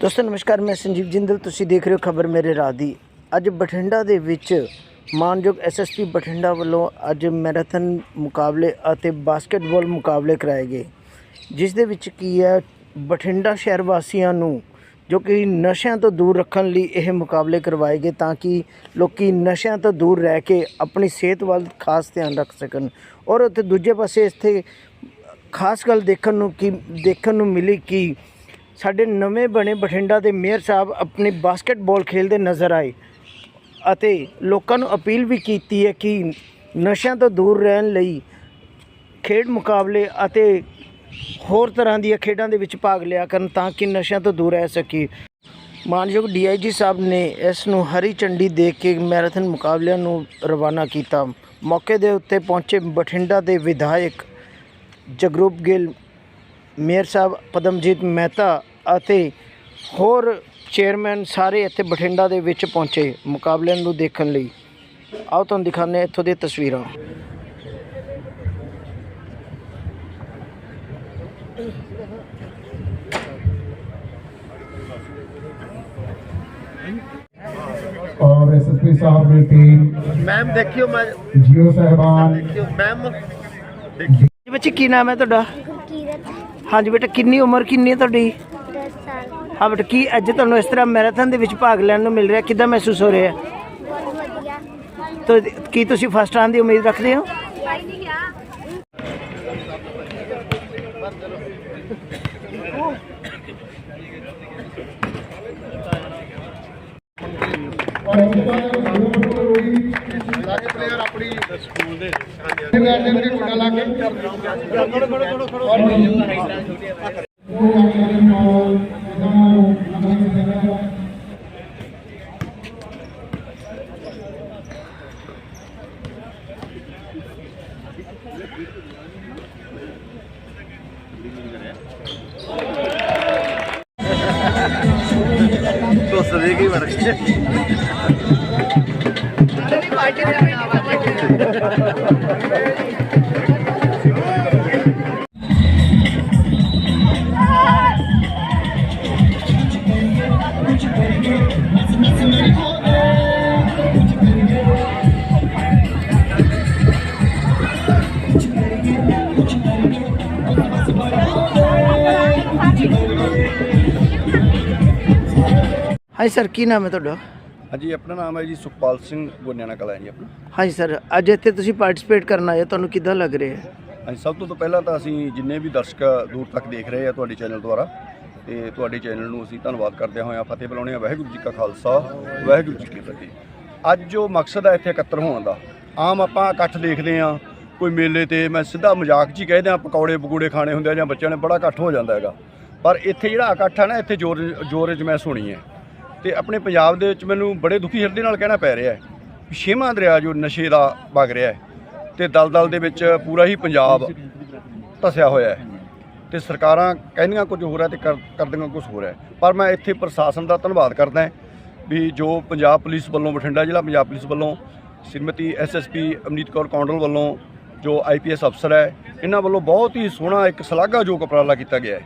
ਦੋਸਤੋ, ਨਮਸਕਾਰ, ਮੈਂ ਸੰਜੀਵ ਜਿੰਦਲ। ਤੁਸੀਂ ਦੇਖ ਰਹੇ ਹੋ ਖਬਰ ਮੇਰੇ ਰਾਹ ਦੀ। ਅੱਜ ਬਠਿੰਡਾ ਦੇ ਵਿੱਚ ਮਾਨਯੋਗ ਐਸਐਸਪੀ ਬਠਿੰਡਾ ਵੱਲੋਂ ਅੱਜ ਮੈਰਾਥਨ ਮੁਕਾਬਲੇ ਅਤੇ ਬਾਸਕਟਬਾਲ ਮੁਕਾਬਲੇ ਕਰਾਏ ਗਏ। ਜਿਸ ਦੇ ਵਿੱਚ ਕੀ ਹੈ, ਬਠਿੰਡਾ ਸ਼ਹਿਰ ਵਾਸੀਆਂ ਨੂੰ ਜੋ ਕਿ ਨਸ਼ਿਆਂ ਤੋਂ ਦੂਰ ਰੱਖਣ ਲਈ ਇਹ ਮੁਕਾਬਲੇ ਕਰਵਾਏ ਗਏ ਤਾਂ ਕਿ ਲੋਕੀ ਨਸ਼ਿਆਂ ਤੋਂ ਦੂਰ ਰਹਿ ਕੇ ਆਪਣੀ ਸਿਹਤ ਵੱਲ ਖਾਸ ਧਿਆਨ ਰੱਖ ਸਕਣ ਔਰ ਉੱਥੇ ਦੂਜੇ ਪਾਸੇ ਇੱਥੇ ਖਾਸ ਗੱਲ ਦੇਖਣ ਨੂੰ ਕਿ ਦੇਖਣ ਨੂੰ ਮਿਲੀ ਕਿ ਸਾਡੇ ਨਵੇਂ ਬਣੇ ਬਠਿੰਡਾ ਦੇ ਮੇਅਰ ਸਾਹਿਬ ਆਪਣੇ ਬਾਸਕਟਬਾਲ ਖੇਲਦੇ ਨਜ਼ਰ ਆਏ ਅਤੇ ਲੋਕਾਂ ਨੂੰ ਅਪੀਲ ਵੀ ਕੀਤੀ ਹੈ ਕਿ ਨਸ਼ਿਆਂ ਤੋਂ ਦੂਰ ਰਹਿਣ ਲਈ ਖੇਡ ਮੁਕਾਬਲੇ ਅਤੇ ਹੋਰ ਤਰ੍ਹਾਂ ਦੀਆਂ ਖੇਡਾਂ ਦੇ ਵਿੱਚ ਭਾਗ ਲਿਆ ਕਰਨ ਤਾਂ ਕਿ ਨਸ਼ਿਆਂ ਤੋਂ ਦੂਰ ਰਹਿ ਸਕੀਏ। ਮਾਨਯੋਗ ਡੀਆਈਜੀ ਸਾਹਿਬ ਨੇ ਇਸ ਨੂੰ ਹਰੀ ਝੰਡੀ ਦੇ ਕੇ ਮੈਰਾਥਨ ਮੁਕਾਬਲਿਆਂ ਨੂੰ ਰਵਾਨਾ ਕੀਤਾ। ਮੌਕੇ ਦੇ ਉੱਤੇ ਪਹੁੰਚੇ ਬਠਿੰਡਾ ਦੇ ਵਿਧਾਇਕ ਜਗਰੂਪ ਗਿੱਲ ਮੇਅਰ ਸਾਹਿਬ ਪਦਮਜੀਤ ਮਹਿਤਾ ਅਤੇ ਹੋਰ ਚੇਅਰਮੈਨ ਸਾਰੇ ਇੱਥੇ ਬਠਿੰਡਾ ਦੇ ਵਿੱਚ ਪਹੁੰਚੇ ਮੁਕਾਬਲਿਆਂ ਨੂੰ ਦੇਖਣ ਲਈ ਆਓ ਤੁਹਾਨੂੰ ਦਿਖਾਉਂਦੇ ਹਾਂ ਇੱਥੋਂ ਦੀਆਂ ਤਸਵੀਰਾਂ और एसएसपी साहब की टीम ਮੈਮ ਦੇਖਿਓ ਮੈਂ जियो साहबान ਦੇਖਿਓ ਮੈਮ ਦੇਖਿਓ ਬੱਚੇ ਕੀ ਨਾਮ ਹੈ ਤੁਹਾਡਾ ਗੁਰਕੀਰਤ ਹਾਂਜੀ ਬੇਟਾ ਕਿੰਨੀ ਉਮਰ ਕਿੰਨੀ ਹੈ ਤੁਹਾਡੀ? 10 ਸਾਲ। ਹਾਂ ਬੇਟਾ ਕੀ ਅੱਜ ਤੁਹਾਨੂੰ ਇਸ ਤਰ੍ਹਾਂ ਮੈਰਾਥਨ ਦੇ ਵਿੱਚ ਭਾਗ ਲੈਣ ਨੂੰ ਮਿਲ ਰਿਹਾ? ਕਿੱਦਾਂ ਮਹਿਸੂਸ ਹੋ ਰਿਹਾ? ਬਹੁਤ ਵਧੀਆ। ਤਾਂ ਕੀ ਤੁਸੀਂ ਫਸਟ ਆਉਣ ਦੀ ਉਮੀਦ ਰੱਖਦੇ ਹੋ? ਆਪਣੀ ਸਕੂਲ ਦੇ ਮੇਰੀਆਂ ਸਰ ਕੀ ਨਾਮ ਹੈ ਤੁਹਾਡਾ ਹਾਂਜੀ ਆਪਣਾ ਨਾਮ ਹੈ ਜੀ ਸੁਖਪਾਲ ਸਿੰਘ ਗੋਨਿਆਣਾ ਕਲਾ ਹੈ ਜੀ ਆਪਣਾ। ਹਾਂਜੀ ਸਰ ਅੱਜ ਇੱਥੇ ਤੁਸੀਂ ਪਾਰਟਿਸਿਪੇਟ ਕਰਨ ਆਏ ਹੋ ਤੁਹਾਨੂੰ ਕਿੱਦਾਂ ਲੱਗ ਰਿਹਾ ਹੈ? ਹਾਂਜੀ ਸਭ ਤੋਂ ਪਹਿਲਾਂ ਤਾਂ ਅਸੀਂ ਜਿੰਨੇ ਵੀ ਦਰਸ਼ਕ ਦੂਰ ਤੱਕ ਦੇਖ ਰਹੇ ਆ ਤੁਹਾਡੇ ਚੈਨਲ ਦੁਆਰਾ ਤੇ ਤੁਹਾਡੇ ਚੈਨਲ ਨੂੰ ਅਸੀਂ ਧੰਨਵਾਦ ਕਰਦੇ ਹੋਇਆ ਫਤਿਹ ਬੁਲਾਉਂਦੇ ਆ ਵਾਹਿਗੁਰੂ ਜੀ ਕਾ ਖਾਲਸਾ ਵਾਹਿਗੁਰੂ ਜੀ ਕੀ ਫਤਿਹ। ਅੱਜ ਜੋ ਮਕਸਦ ਹੈ ਇੱਥੇ ਇਕੱਤਰ ਹੋਣ ਦਾ ਆਮ ਆਪਾਂ ਇਕੱਠ ਦੇਖਦੇ ਆ ਕੋਈ ਮੇਲੇ ਤੇ ਮੈਂ ਸਿੱਧਾ ਮਜ਼ਾਕ 'ਚ ਹੀ ਕਹਿੰਦੇ ਆ ਪਕੌੜੇ ਪਕੂੜੇ ਖਾਣੇ ਹੁੰਦੇ ਆ ਜਾਂ ਬੱਚਿਆਂ ਨੇ ਬੜਾ ਇਕੱਠ ਹੋ ਜਾਂਦਾ ਹੈਗਾ। ਪਰ ਇੱਥੇ ਜਿਹੜਾ ਇਕੱਠ ਹੈ ਨਾ ਇੱਥੇ ਜੋਰ ਜੋਰ 'ਚ ਮੈਂ ਸੁਣੀ ਹੈ। ਤੇ ਆਪਣੇ ਪੰਜਾਬ ਦੇ ਵਿੱਚ ਮੈਨੂੰ ਬੜੇ ਦੁਖੀ ਹਿਰਦੇ ਨਾਲ ਕਹਿਣਾ ਪੈ ਰਿਹਾ ਹੈ ਛੇਵਾਂ ਦਰਿਆ ਜੋ ਨਸ਼ੇ ਦਾ ਵਗ ਰਿਹਾ ਹੈ ਤੇ ਦਲਦਲ ਦੇ ਵਿੱਚ ਪੂਰਾ ਹੀ ਪੰਜਾਬ ਧਸਿਆ ਹੋਇਆ ਹੈ ਤੇ ਸਰਕਾਰਾਂ ਕਹਿੰਦੀਆਂ ਕੁਝ ਹੋ ਰਿਹਾ ਤੇ ਕਰਦੀਆਂ ਕੁਝ ਹੋ ਰਿਹਾ ਹੈ। ਪਰ ਮੈਂ ਇੱਥੇ ਪ੍ਰਸ਼ਾਸਨ ਦਾ ਧੰਨਵਾਦ ਕਰਦਾ ਵੀ ਜੋ ਪੰਜਾਬ ਪੁਲਿਸ ਵੱਲੋਂ ਬਠਿੰਡਾ ਜ਼ਿਲ੍ਹਾ ਪੰਜਾਬ ਪੁਲਿਸ ਵੱਲੋਂ ਸ਼੍ਰੀਮਤੀ ਐਸਐਸਪੀ ਅਮਨੀਤ ਕੌਰ ਕੌਂਡਲ ਵੱਲੋਂ ਜੋ ਆਈਪੀਐਸ ਅਫਸਰ ਹੈ, ਇਹਨਾਂ ਵੱਲੋਂ ਬਹੁਤ ਹੀ ਸੋਹਣਾ ਇੱਕ ਸ਼ਲਾਘਾਯੋਗ ਉਪਰਾਲਾ ਕੀਤਾ ਗਿਆ ਹੈ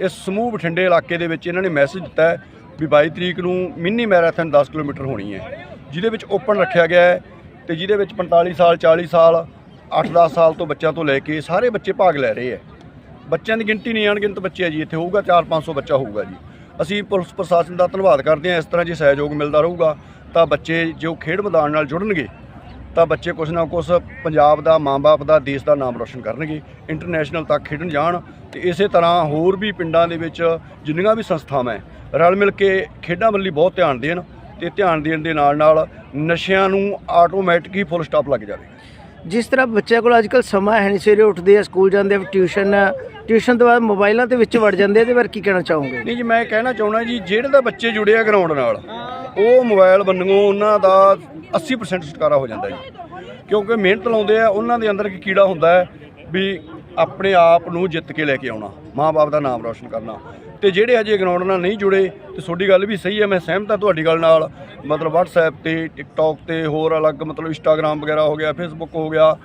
ਇਸ ਸਮੂਹ ਬਠਿੰਡੇ ਇਲਾਕੇ ਦੇ ਵਿੱਚ ਇਹਨਾਂ ਨੇ ਮੈਸੇਜ ਦਿੱਤਾ ਵੀ 22 ਤਰੀਕ ਨੂੰ ਮਿੰਨੀ ਮੈਰਾਥਨ 10 ਕਿਲੋਮੀਟਰ ਹੋਣੀ ਹੈ। ਜਿਹਦੇ ਵਿੱਚ ਓਪਨ ਰੱਖਿਆ ਗਿਆ ਹੈ ਤੇ ਜਿਹਦੇ ਵਿੱਚ 45 ਸਾਲ 40 ਸਾਲ 8-10 ਸਾਲ ਤੋਂ ਬੱਚਿਆਂ ਤੋਂ ਲੈ ਕੇ ਸਾਰੇ ਬੱਚੇ ਭਾਗ ਲੈ ਰਹੇ ਹੈ। ਬੱਚਿਆਂ ਦੀ ਗਿਣਤੀ ਨਹੀਂ, ਅਣਗਿਣਤ ਬੱਚੇ ਆ ਜੀ। ਇੱਥੇ ਹੋਊਗਾ 4-500 ਬੱਚਾ ਹੋਊਗਾ ਜੀ। ਅਸੀਂ ਪੁਲਿਸ ਪ੍ਰਸ਼ਾਸਨ ਦਾ ਧੰਨਵਾਦ ਕਰਦੇ ਹਾਂ। ਇਸ ਤਰ੍ਹਾਂ ਜੇ ਸਹਿਯੋਗ ਮਿਲਦਾ ਰਹੂਗਾ ਤਾਂ ਬੱਚੇ ਜੋ ਖੇਡ ਮੈਦਾਨ ਨਾਲ ਜੁੜਨਗੇ ਤਾਂ ਬੱਚੇ ਕੁਛ ਨਾ ਕੁਛ ਪੰਜਾਬ ਦਾ ਮਾਂ-ਬਾਪ ਦਾ ਦੇਸ਼ ਦਾ ਨਾਮ ਰੋਸ਼ਨ ਕਰਨਗੇ ਇੰਟਰਨੈਸ਼ਨਲ ਤੱਕ ਖੇਡਣ ਜਾਣ ਤੇ ਇਸੇ ਤਰ੍ਹਾਂ ਹੋਰ ਵੀ ਪਿੰਡਾਂ ਦੇ ਵਿੱਚ ਜਿੰਨੀਆਂ ਵੀ ਸੰਸਥਾਵਾਂ ਹੈ, ਰਲ ਮਿਲ ਕੇ ਖੇਡਾਂ ਵੱਲ ਬਹੁਤ ਧਿਆਨ ਦੇਣ ਤੇ ਧਿਆਨ ਦੇਣ ਦੇ ਨਾਲ ਨਾਲ ਨਸ਼ਿਆਂ ਨੂੰ ਆਟੋਮੈਟਿਕ ਹੀ ਫੁੱਲ ਸਟਾਪ ਲੱਗ ਜਾਵੇ ਜਿਸ ਤਰ੍ਹਾਂ ਬੱਚਿਆਂ ਕੋਲ ਅੱਜਕੱਲ ਸਮਾਂ ਹੈ ਨਹੀਂ ਸਵੇਰੇ ਉੱਠਦੇ ਆ ਸਕੂਲ ਜਾਂਦੇ ਆ ਟਿਊਸ਼ਨ ਟਿਊਸ਼ਨ ਤੋਂ ਬਾਅਦ ਮੋਬਾਈਲਾਂ ਦੇ ਵਿੱਚ ਵੜ ਜਾਂਦੇ ਆ ਇਹਦੇ ਬਾਰੇ ਕੀ ਕਹਿਣਾ ਚਾਹੋਗੇ? ਨਹੀਂ ਜੀ ਮੈਂ ਕਹਿਣਾ ਚਾਹੁੰਦਾ ਜੀ ਜਿਹੜੇ ਤਾਂ ਬੱਚੇ ਜੁੜੇ ਆ ਗਰਾਊਂਡ ਨਾਲ ਉਹ ਮੋਬਾਈਲ ਬੰਨਣੋਂ ਉਹਨਾਂ ਦਾ 80% ਛੁਟਕਾਰਾ ਹੋ ਜਾਂਦਾ ਜੀ। ਕਿਉਂਕਿ ਮਿਹਨਤ ਲਾਉਂਦੇ ਆ, ਉਹਨਾਂ ਦੇ ਅੰਦਰ ਕੀ ਕੀੜਾ ਹੁੰਦਾ ਹੈ ਵੀ ਆਪਣੇ ਆਪ ਨੂੰ ਜਿੱਤ ਕੇ ਲੈ ਕੇ ਆਉਣਾ ਮਾਂ-ਬਾਪ ਦਾ ਨਾਮ ਰੌਸ਼ਨ ਕਰਨਾ। ਤੇ ਜਿਹੜੇ ਅਜੇ ਗਰਾਊਂਡ ਨਾਲ ਨਹੀਂ ਜੁੜੇ, ਤੇ ਤੁਹਾਡੀ ਗੱਲ ਵੀ ਸਹੀ ਹੈ, ਮੈਂ ਸਹਿਮਤ ਹਾਂ ਤੁਹਾਡੀ ਗੱਲ ਨਾਲ। ਮਤਲਬ WhatsApp ਤੇ, TikTok ਤੇ, ਹੋਰ ਅਲੱਗ ਮਤਲਬ Instagram ਵਗੈਰਾ ਹੋ ਗਿਆ, Facebook ਹੋ ਗਿਆ,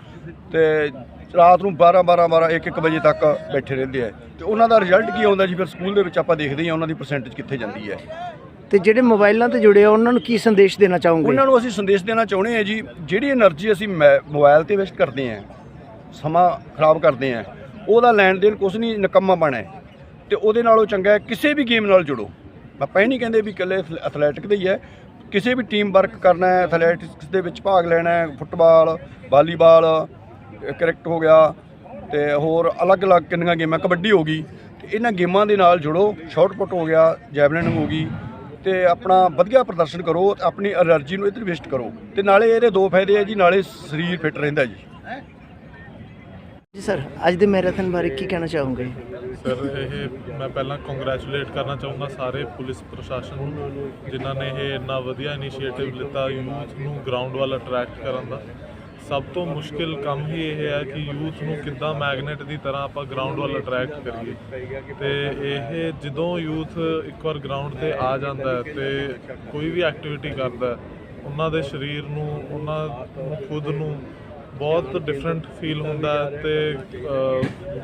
ਤੇ ਰਾਤ ਨੂੰ 12 12 12 1 1 ਵਜੇ ਤੱਕ ਬੈਠੇ ਰਹਿੰਦੇ ਆ। ਤੇ ਉਹਨਾਂ ਦਾ ਰਿਜ਼ਲਟ ਕੀ ਆਉਂਦਾ ਜੀ? ਫਿਰ ਸਕੂਲ ਦੇ ਵਿੱਚ ਆਪਾਂ ਦੇਖਦੇ ਹਾਂ, ਉਹਨਾਂ ਦੀ ਪਰਸੈਂਟੇਜ ਕਿੱਥੇ ਜਾਂਦੀ ਹੈ। ਤੇ ਜਿਹੜੇ ਮੋਬਾਈਲਾਂ ਤੇ ਜੁੜੇ ਆ, ਉਹਨਾਂ ਨੂੰ ਕੀ ਸੰਦੇਸ਼ ਦੇਣਾ ਚਾਹੋਗੇ? ਉਹਨਾਂ ਨੂੰ ਅਸੀਂ ਸੰਦੇਸ਼ ਦੇਣਾ ਚਾਹੁੰਦੇ ਆ ਜੀ, ਜਿਹੜੀ એનર્ਜੀ ਅਸੀਂ ਮੋਬਾਈਲ ਤੇ ਵੇਸਟ ਕਰਦੇ ਆ ਸਮਾਂ ਖਰਾਬ ਕਰਦੇ ਆ ਉਹਦਾ ਲੈਣ ਦੇਣ ਕੁਝ ਨਹੀਂ, ਨਿਕੰਮਾ ਬਣਾ ਤੇ ਉਹਦੇ ਨਾਲੋਂ ਚੰਗਾ ਕਿਸੇ ਵੀ ਗੇਮ ਨਾਲ ਜੁੜੋ। ਆਪਾਂ ਇਹ ਨਹੀਂ ਕਹਿੰਦੇ ਵੀ ਇਕੱਲੇ ਐਥਲੈਟਿਕ ਦੇ ਹੀ ਹੈ, ਕਿਸੇ ਵੀ ਟੀਮ ਵਰਕ ਕਰਨਾ ਹੈ ਐਥਲੈਟਿਕਸ ਦੇ ਵਿੱਚ ਭਾਗ ਲੈਣਾ ਹੈ ਫੁੱਟਬਾਲ ਵਾਲੀਬਾਲ ਕ੍ਰਿਕਟ ਹੋ ਗਿਆ, ਤੇ ਹੋਰ ਅਲੱਗ-ਅਲੱਗ ਕਿੰਨੀਆਂ ਗੇਮਾਂ, ਕਬੱਡੀ ਹੋ ਗਈ, ਤੇ ਇਹਨਾਂ ਗੇਮਾਂ ਦੇ ਨਾਲ ਜੁੜੋ ਸ਼ਾਟਪੁੱਟ ਹੋ ਗਿਆ ਜੈਵਲਿਨ ਹੋ ਗਈ ਤੇ ਆਪਣਾ ਵਧੀਆ ਪ੍ਰਦਰਸ਼ਨ ਕਰੋ ਆਪਣੀ એનર્ਜੀ ਨੂੰ ਇੱਧਰ ਵੇਸਟ ਕਰੋ। ਤੇ ਨਾਲੇ ਇਹਦੇ ਦੋ ਫਾਇਦੇ ਆ ਜੀ ਨਾਲੇ ਸਰੀਰ ਫਿੱਟ ਰਹਿੰਦਾ ਜੀ। ਜੀ ਸਰ ਅੱਜ ਦੇ ਮੈਰਾਥਨ ਬਾਰੇ ਕੀ ਕਹਿਣਾ ਚਾਹੋਗੇ? ਸਰ ਇਹ ਮੈਂ ਪਹਿਲਾਂ ਕੰਗ੍ਰੈਚੁਲੇਟ ਕਰਨਾ ਚਾਹੁੰਦਾ ਸਾਰੇ ਪੁਲਿਸ ਪ੍ਰਸ਼ਾਸਨ ਨੂੰ ਜਿਨ੍ਹਾਂ ਨੇ ਇਹ ਇੰਨਾ ਵਧੀਆ ਇਨੀਸ਼ੀਏਟਿਵ ਲਿੱਤਾ ਯੂਥ ਨੂੰ ਗਰਾਊਂਡ ਵੱਲ ਅਟਰੈਕਟ ਕਰਨ ਦਾ। ਸਭ ਤੋਂ ਮੁਸ਼ਕਿਲ ਕੰਮ ਹੀ ਇਹ ਹੈ ਕਿ ਯੂਥ ਨੂੰ ਕਿੱਦਾਂ ਮੈਗਨੇਟ ਦੀ ਤਰ੍ਹਾਂ ਆਪਾਂ ਗਰਾਊਂਡ ਵੱਲ ਅਟਰੈਕਟ ਕਰੀਏ। ਤੇ ਇਹ ਜਦੋਂ ਯੂਥ ਇੱਕ ਵਾਰ ਗਰਾਊਂਡ ਤੇ ਆ ਜਾਂਦਾ ਹੈ ਤੇ ਕੋਈ ਵੀ ਐਕਟੀਵਿਟੀ ਕਰਦਾ ਉਹਨਾਂ ਦੇ ਸਰੀਰ ਨੂੰ, ਉਹਨਾਂ ਨੂੰ ਖੁਦ ਨੂੰ ਬਹੁਤ ਡਿਫਰੈਂਟ ਫੀਲ ਹੁੰਦਾ ਹੈ ਤੇ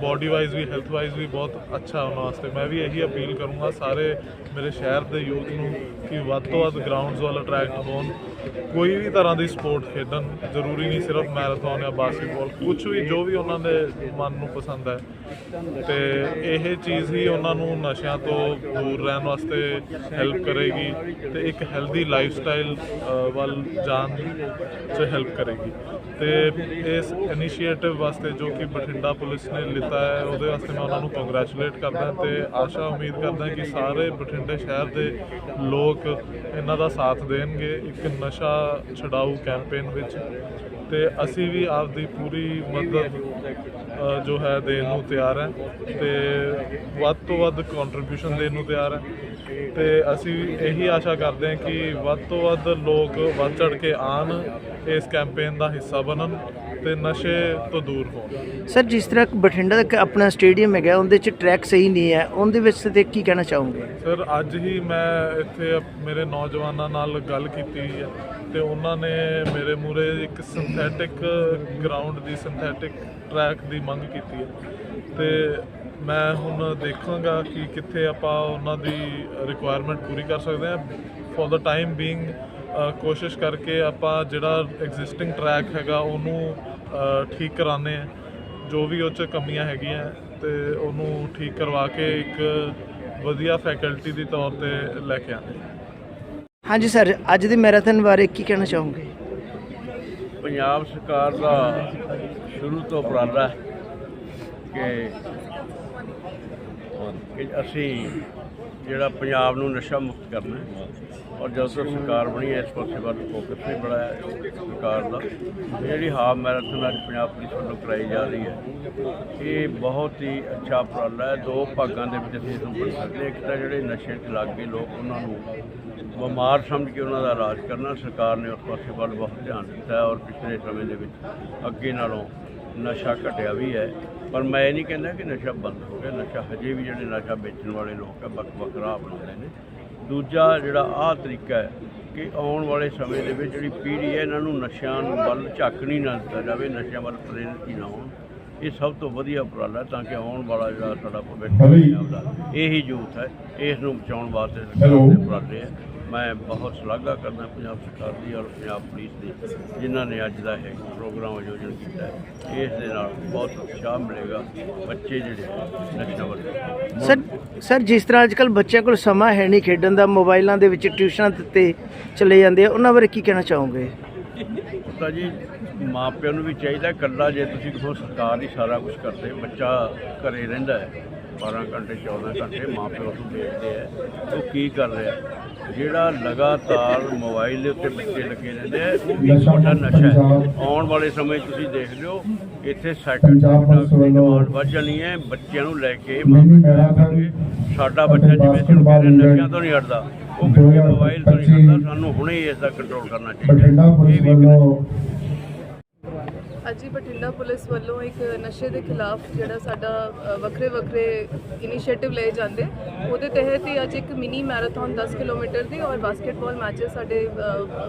ਬਾਡੀ ਵਾਈਜ਼ ਵੀ ਹੈਲਥ ਵਾਈਜ਼ ਵੀ ਬਹੁਤ ਅੱਛਾ ਉਹਨਾਂ ਵਾਸਤੇ। ਮੈਂ ਵੀ ਇਹੀ ਅਪੀਲ ਕਰੂੰਗਾ ਸਾਰੇ ਮੇਰੇ ਸ਼ਹਿਰ ਦੇ ਯੂਥ ਨੂੰ ਕਿ ਵੱਧ ਤੋਂ ਵੱਧ ਗਰਾਊਂਡਸ ਵੱਲ ਅਟਰੈਕਟ ਹੋਣ। ਕੋਈ ਵੀ ਤਰ੍ਹਾਂ ਦੀ ਸਪੋਰਟ ਖੇਡਣ ਜ਼ਰੂਰੀ ਨਹੀਂ, ਸਿਰਫ ਮੈਰਾਥਨ ਜਾਂ ਬਾਸਕਟਬਾਲ ਕੁਝ ਵੀ, ਜੋ ਵੀ ਉਹਨਾਂ ਦੇ ਮਨ ਨੂੰ ਪਸੰਦ ਹੈ। ਤੇ ਇਹ ਚੀਜ਼ ਹੀ ਉਹਨਾਂ ਨੂੰ ਨਸ਼ਿਆਂ ਤੋਂ ਦੂਰ ਰਹਿਣ ਵਾਸਤੇ ਹੈਲਪ ਕਰੇਗੀ ਤੇ ਇੱਕ ਹੈਲਦੀ ਲਾਈਫ ਸਟਾਈਲ ਵੱਲ ਜਾਣ 'ਚ ਹੈਲਪ ਕਰੇਗੀ। ਤੇ ਇਸ ਇਨੀਸ਼ੀਏਟਿਵ ਵਾਸਤੇ ਜੋ ਕਿ ਬਠਿੰਡਾ ਪੁਲਿਸ ਨੇ ਲਿੱਤਾ ਹੈ, ਉਹਦੇ ਵਾਸਤੇ ਮੈਂ ਉਹਨਾਂ ਨੂੰ ਕੰਗ੍ਰੈਚੁਲੇਟ ਕਰਦਾ ਤੇ ਆਸ਼ਾ ਉਮੀਦ ਕਰਦਾ ਕਿ ਸਾਰੇ ਬਠਿੰਡੇ ਸ਼ਹਿਰ ਦੇ ਲੋਕ ਇਹਨਾਂ ਦਾ ਸਾਥ ਦੇਣਗੇ। ਇੱਕ ਨਸ਼ਾ ਛਡਾਊ ਕੈਂਪੇਨ ਵਿੱਚ ਤੇ ਅਸੀਂ ਵੀ ਆਪਦੀ ਪੂਰੀ ਮਦਦ ਜੋ ਹੈ ਦੇਣ ਨੂੰ ਤਿਆਰ ਹੈ ਤੇ ਵੱਧ ਤੋਂ ਵੱਧ ਕੰਟਰੀਬਿਊਸ਼ਨ ਦੇਣ ਨੂੰ ਤਿਆਰ ਹੈ ਤੇ ਅਸੀਂ ਇਹੀ ਆਸ਼ਾ ਕਰਦੇ ਹਾਂ ਕਿ ਵੱਧ ਤੋਂ ਵੱਧ ਲੋਕ ਵੱਧ ਚੜ ਕੇ ਆਣ ਇਸ ਕੈਂਪੇਨ ਦਾ ਹਿੱਸਾ ਬਣਨ ਤੇ ਨਸ਼ੇ ਤੋਂ ਦੂਰ ਹੋਣ। ਸਰ ਜਿਸ ਤਰ੍ਹਾਂ ਬਠਿੰਡਾ ਦਾ ਆਪਣਾ ਸਟੇਡੀਅਮ ਹੈਗਾ ਉਹਦੇ ਚ ਟਰੈਕ ਸਹੀ ਨਹੀਂ ਹੈ ਉਹਦੇ ਵਿੱਚ ਤੇ ਕੀ ਕਹਿਣਾ ਚਾਹੋਗੇ? ਸਰ ਅੱਜ ਹੀ ਮੈਂ ਇੱਥੇ ਮੇਰੇ ਨੌਜਵਾਨਾਂ ਨਾਲ ਗੱਲ ਕੀਤੀ ਹੈ ਤੇ ਉਹਨਾਂ ਨੇ ਮੇਰੇ ਮੂਰੇ ਇੱਕ ਸਿੰਥੈਟਿਕ ਗਰਾਊਂਡ ਦੀ ਸਿੰਥੈਟਿਕ ਟਰੈਕ ਦੀ ਮੰਗ ਕੀਤੀ ਹੈ। ਤੇ ਮੈਂ ਹੁਣ ਦੇਖਾਂਗਾ ਕਿ ਕਿੱਥੇ ਆਪਾਂ ਉਹਨਾਂ ਦੀ ਰਿਕੁਆਇਰਮੈਂਟ ਪੂਰੀ ਕਰ ਸਕਦੇ ਹਾਂ। ਫॉर ਦਾ ਟਾਈਮ ਬੀਇੰਗ ਕੋਸ਼ਿਸ਼ ਕਰਕੇ ਆਪਾਂ ਜਿਹੜਾ ਐਗਜ਼ਿਸਟਿੰਗ ਟਰੈਕ ਹੈਗਾ ਉਹਨੂੰ ਠੀਕ ਕਰਾਣੇ ਆ। ਜੋ ਵੀ ਉਹ 'ਚ ਕਮੀਆਂ ਹੈਗੀਆਂ ਤੇ ਉਹਨੂੰ ਠੀਕ ਕਰਵਾ ਕੇ ਇੱਕ ਵਧੀਆ ਫੈਕਲਟੀ ਦੀ ਤੌਰ ਤੇ ਲੈ ਕੇ ਆਉਂਦੇ ਹਾਂਜੀ ਸਰ ਅੱਜ ਦੇ ਮੈਰਾਥਨ ਬਾਰੇ ਕੀ ਕਹਿਣਾ ਚਾਹੋਗੇ? ਪੰਜਾਬ ਸਰਕਾਰ ਦਾ ਸ਼ੁਰੂ ਤੋਂ ਉਪਰਾਲਾ ਹੈ ਕਿ ਕਿ ਅਸੀਂ ਜਿਹੜਾ ਪੰਜਾਬ ਨੂੰ ਨਸ਼ਾ ਮੁਕਤ ਕਰਨਾ ਹੈ ਔਰ ਜਦੋਂ ਤੋਂ ਸਰਕਾਰ ਬਣੀ ਹੈ, ਇਸ ਪਾਸੇ ਵੱਲ ਫੋਕਸ ਵੀ ਬੜਾ ਹੈ ਸਰਕਾਰ ਦਾ। ਜਿਹੜੀ ਹਾਫ ਮੈਰਾਥਨ ਅੱਜ ਪੰਜਾਬ ਪੁਲਿਸ ਵੱਲੋਂ ਕਰਾਈ ਜਾ ਰਹੀ ਹੈ, ਇਹ ਬਹੁਤ ਹੀ ਅੱਛਾ ਉਪਰਾਲਾ ਹੈ। ਦੋ ਭਾਗਾਂ ਦੇ ਵਿੱਚ ਅਸੀਂ ਇਸ ਨੂੰ ਬਣ ਸਕਦੇ ਹਾਂ। ਇੱਕ ਤਾਂ ਜਿਹੜੇ ਨਸ਼ੇ 'ਚ ਲੱਗ ਗਏ ਲੋਕ, ਉਹਨਾਂ ਨੂੰ ਬਿਮਾਰ ਸਮਝ ਕੇ ਉਹਨਾਂ ਦਾ ਇਲਾਜ ਕਰਨਾ, ਸਰਕਾਰ ਨੇ ਉਸ ਪਾਸੇ ਵੱਲ ਬਹੁਤ ਧਿਆਨ ਦਿੱਤਾ ਔਰ ਪਿਛਲੇ ਸਮੇਂ ਦੇ ਵਿੱਚ ਅੱਗੇ ਨਾਲੋਂ ਨਸ਼ਾ ਘਟਿਆ ਵੀ ਹੈ। ਪਰ ਮੈਂ ਇਹ ਨਹੀਂ ਕਹਿੰਦਾ ਕਿ ਨਸ਼ਾ ਬੰਦ ਹੋ ਗਿਆ ਨਸ਼ਾ ਹਜੇ ਵੀ ਜਿਹੜੇ ਨਸ਼ਾ ਵੇਚਣ ਵਾਲੇ ਲੋਕ ਆ ਵੱਖ ਵੱਖ ਰਾਹ ਅਪਣਾਉਂਦੇ ਨੇ ਦੂਜਾ ਜਿਹੜਾ ਆਹ ਤਰੀਕਾ ਹੈ ਕਿ ਆਉਣ ਵਾਲੇ ਸਮੇਂ ਦੇ ਵਿੱਚ ਜਿਹੜੀ ਪੀੜ੍ਹੀ ਹੈ ਇਹਨਾਂ ਨੂੰ ਨਸ਼ਿਆਂ ਨੂੰ ਵੱਲ ਝਾਕਣੀ ਨਾ ਦਿੱਤਾ ਜਾਵੇ ਨਸ਼ਿਆਂ ਵੱਲ ਪ੍ਰੇਰਿਤ ਹੀ ਨਾ ਹੋਣ ਇਹ ਸਭ ਤੋਂ ਵਧੀਆ ਉਪਰਾਲਾ ਤਾਂ ਕਿ ਆਉਣ ਵਾਲਾ ਜਿਹੜਾ ਸਾਡਾ ਭਵਿੱਖ। ਪੰਜਾਬ ਦਾ ਇਹੀ ਯੂਥ ਹੈ ਇਸ ਨੂੰ ਬਚਾਉਣ ਵਾਸਤੇ। ਸਰਕਾਰ ਦੇ ਉਪਰਾਲੇ ਹੈ ਮੈਂ ਬਹੁਤ ਸ਼ਲਾਘਾ ਕਰਦਾ ਪੰਜਾਬ ਸਰਕਾਰ ਦੀ ਔਰ ਪੰਜਾਬ ਪੁਲਿਸ ਦੀ ਜਿਨ੍ਹਾਂ ਨੇ ਅੱਜ ਦਾ ਇਹ ਪ੍ਰੋਗਰਾਮ ਆਯੋਜਨ ਕੀਤਾ ਹੈ। ਇਸ ਦੇ ਨਾਲ ਬਹੁਤ ਉਤਸ਼ਾਹ ਮਿਲੇਗਾ ਬੱਚੇ ਜਿਹੜੇ ਨਸ਼ਿਆਂ ਵੱਲ। ਸਰ ਸਰ ਜਿਸ ਤਰ੍ਹਾਂ ਅੱਜਕੱਲ ਬੱਚਿਆਂ ਕੋਲ ਸਮਾਂ ਹੈ ਨਹੀਂ ਖੇਡਣ ਦਾ ਮੋਬਾਈਲਾਂ ਦੇ ਵਿੱਚ ਟਿਊਸ਼ਨਾਂ ਤੇ ਚਲੇ ਜਾਂਦੇ ਆ ਉਹਨਾਂ ਬਾਰੇ ਕੀ ਕਹਿਣਾ ਚਾਹੋਗੇ? ਤਾਂ ਜੀ ਮਾਪਿਆਂ ਨੂੰ ਵੀ ਚਾਹੀਦਾ ਇਕੱਲਾ ਜੇ ਤੁਸੀਂ ਕਹੋ ਸਰਕਾਰ ਹੀ ਸਾਰਾ ਕੁਝ ਕਰਦੇ ਬੱਚਾ ਘਰੇ ਰਹਿੰਦਾ ਹੈ। 12 ਘੰਟੇ 14 ਘੰਟੇ ਮਾਪਿਓ ਨੂੰ ਦੇਖਦੇ ਆ ਉਹ ਕੀ ਕਰ ਰਿਹਾ? ਜਿਹੜਾ ਲਗਾਤਾਰ ਮੋਬਾਈਲ ਦੇ ਉੱਤੇ ਬੱਚੇ ਲੱਗੇ ਰਹਿੰਦੇ ਆ ਉਹ ਵੀ ਵੱਡਾ ਨਸ਼ਾ ਹੈ। ਆਉਣ ਵਾਲੇ ਸਮੇਂ ਤੁਸੀਂ ਦੇਖ ਲਿਓ ਇੱਥੇ ਪੰਜਾਬ ਪੁਲਿਸ ਵੱਲੋਂ ਡਿਮਾਂਡ ਵੱਧ ਜਾਣੀ ਹੈ ਬੱਚਿਆਂ ਨੂੰ ਲੈ ਕੇ ਮਾਪੇ। ਸਾਡਾ ਬੱਚਾ ਜਿਵੇਂ ਤੁਹਾਨੂੰ ਕਹਿੰਦੇ ਨਸ਼ਿਆਂ ਤੋਂ ਨਹੀਂ ਹਟਦਾ ਉਹ ਕਿਸੇ ਮੋਬਾਈਲ ਤੋਂ ਨਹੀਂ ਹਟਦਾ ਸਾਨੂੰ ਹੁਣੇ ਹੀ ਇਸ ਦਾ ਕੰਟਰੋਲ ਕਰਨਾ ਚਾਹੀਦਾ। ਇਹ ਪੁਲਿਸ ਵੀ ਵੱਲੋਂ ਅੱਜ ਹੀ ਬਠਿੰਡਾ ਪੁਲਿਸ ਵੱਲੋਂ ਇੱਕ ਨਸ਼ੇ ਦੇ ਖਿਲਾਫ ਜਿਹੜਾ ਸਾਡਾ ਵੱਖਰੇ ਵੱਖਰੇ ਇਨੀਸ਼ੀਏਟਿਵ ਲਏ ਜਾਂਦੇ। ਉਹਦੇ ਤਹਿਤ ਹੀ ਅੱਜ ਇੱਕ ਮਿਨੀ ਮੈਰਾਥਨ 10 ਕਿਲੋਮੀਟਰ ਦੀ ਔਰ ਬਾਸਕਟਬਾਲ ਮੈਚਸ ਸਾਡੇ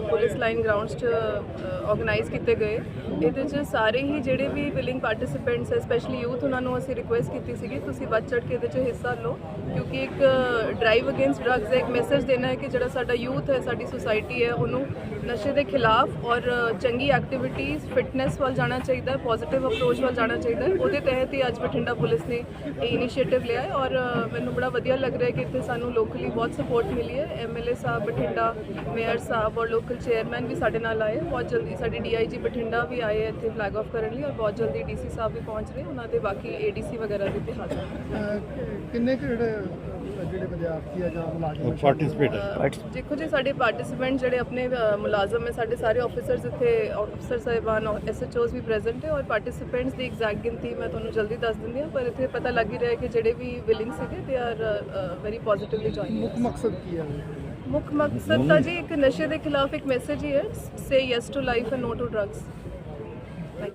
ਪੁਲਿਸ ਲਾਈਨ ਗਰਾਊਂਡਸ 'ਚ ਆਰਗੇਨਾਈਜ਼ ਕੀਤੇ ਗਏ। ਇਹਦੇ 'ਚ ਸਾਰੇ ਹੀ ਜਿਹੜੇ ਵੀ ਵਿਲਿੰਗ ਪਾਰਟਿਸਿਪੈਂਟਸ ਹੈ ਸਪੈਸ਼ਲੀ ਯੂਥ ਉਹਨਾਂ ਨੂੰ ਅਸੀਂ ਰਿਕੁਐਸਟ ਕੀਤੀ ਸੀਗੀ, ਤੁਸੀਂ ਵੱਧ ਚੜ੍ਹ ਕੇ ਇਹਦੇ 'ਚ ਹਿੱਸਾ ਲਓ। ਕਿਉਂਕਿ ਇੱਕ ਡਰਾਈਵ ਅਗੇਂਸਟ ਡਰੱਗਸ ਇੱਕ ਮੈਸੇਜ ਦੇਣਾ ਹੈ ਕਿ ਜਿਹੜਾ ਸਾਡਾ ਯੂਥ ਹੈ, ਸਾਡੀ ਸੁਸਾਇਟੀ ਹੈ, ਉਹਨੂੰ ਨਸ਼ੇ ਦੇ ਖਿਲਾਫ ਔਰ ਚੰਗੀ ਐਕਟੀਵਿਟੀਜ਼ ਫਿਟਨੈਸ ਵੱਲ ਜਾਣਾ ਚਾਹੀਦਾ ਹੈ ਪੋਜ਼ਿਟਿਵ ਅਪਰੋਚ ਵੱਲ ਜਾਣਾ ਚਾਹੀਦਾ ਹੈ। ਉਹਦੇ ਤਹਿਤ ਹੀ ਅੱਜ ਬਠਿੰਡਾ ਪੁਲਿਸ ਨੇ ਇਹ ਇਨੀਸ਼ੀਏਟਿਵ ਲਿਆ ਹੈ ਔਰ ਮੈਨੂੰ ਬੜਾ ਵਧੀਆ ਲੱਗ ਰਿਹਾ ਹੈ ਕਿ ਇੱਥੇ ਸਾਨੂੰ ਲੋਕਲੀ ਬਹੁਤ ਸਪੋਰਟ ਮਿਲੀ ਹੈ। ਐਮਐਲਏ ਸਾਹਿਬ ਬਠਿੰਡਾ ਮੇਅਰ ਸਾਹਿਬ ਔਰ ਲੋਕਲ ਚੇਅਰਮੈਨ ਵੀ ਸਾਡੇ ਨਾਲ ਆਏ। ਬਹੁਤ ਜਲਦੀ ਸਾਡੀ ਡੀਆਈਜੀ ਬਠਿੰਡਾ ਵੀ ਆਏ ਇੱਥੇ ਫਲੈਗ ਆਫ ਕਰਨ ਲਈ ਔਰ ਬਹੁਤ ਜਲਦੀ ਡੀਸੀ ਸਾਹਿਬ ਵੀ ਪਹੁੰਚ ਰਹੇ। ਉਹਨਾਂ ਦੇ ਬਾਕੀ ਏਡੀਸੀ ਵਗੈਰਾ ਵੀ ਤੇ ਹਾਜ਼ਰ ਕਿੰਨੇ ਕੁ ਜਿਹੜੇ ਜਿਹੜੇ ਵਿਦਿਆਰਥੀ ਆ ਜਾਂ ਮੁਲਾਜ਼ਮ ਪਾਰਟਿਸਿਪੇਟ ਦੇਖੋ ਜੀ ਸਾਡੇ ਪਾਰਟਿਸਿਪੈਂਟ ਜਿਹੜੇ ਆਪਣੇ ਅਹ, ਮੁਲਾਜ਼ਮ ਹੈ ਸਾਡੇ ਸਾਰੇ ਆਫੀਸਰਸ ਇੱਥੇ ਅਫਸਰ ਸਾਹਿਬਾਨ ਐਸਐਚਓਸ ਵੀ ਪ੍ਰੈਜ਼ੈਂਟ ਹੈ ਔਰ ਪਾਰਟਿਸਿਪੈਂਟਸ ਦੀ ਐਗਜ਼ੈਕਟ ਗਿਣਤੀ ਮੈਂ ਤੁਹਾਨੂੰ ਜਲਦੀ ਦੱਸ ਦਿੰਦੀ ਹਾਂ ਪਰ ਇੱਥੇ ਪਤਾ ਲੱਗ ਹੀ ਰਿਹਾ ਹੈ ਕਿ ਜਿਹੜੇ ਵੀ ਵਿਲਿੰਗ ਸੀਗੇ they are very positively join ਮੁੱਖ ਮਕਸਦ ਕੀ ਹੈ? ਮੁੱਖ ਮਕਸਦ ਤਾਂ ਜੀ ਇੱਕ ਨਸ਼ੇ ਦੇ ਖਿਲਾਫ ਇੱਕ ਮੈਸੇਜ ਹੀ ਹੈ say yes to life and no to drugs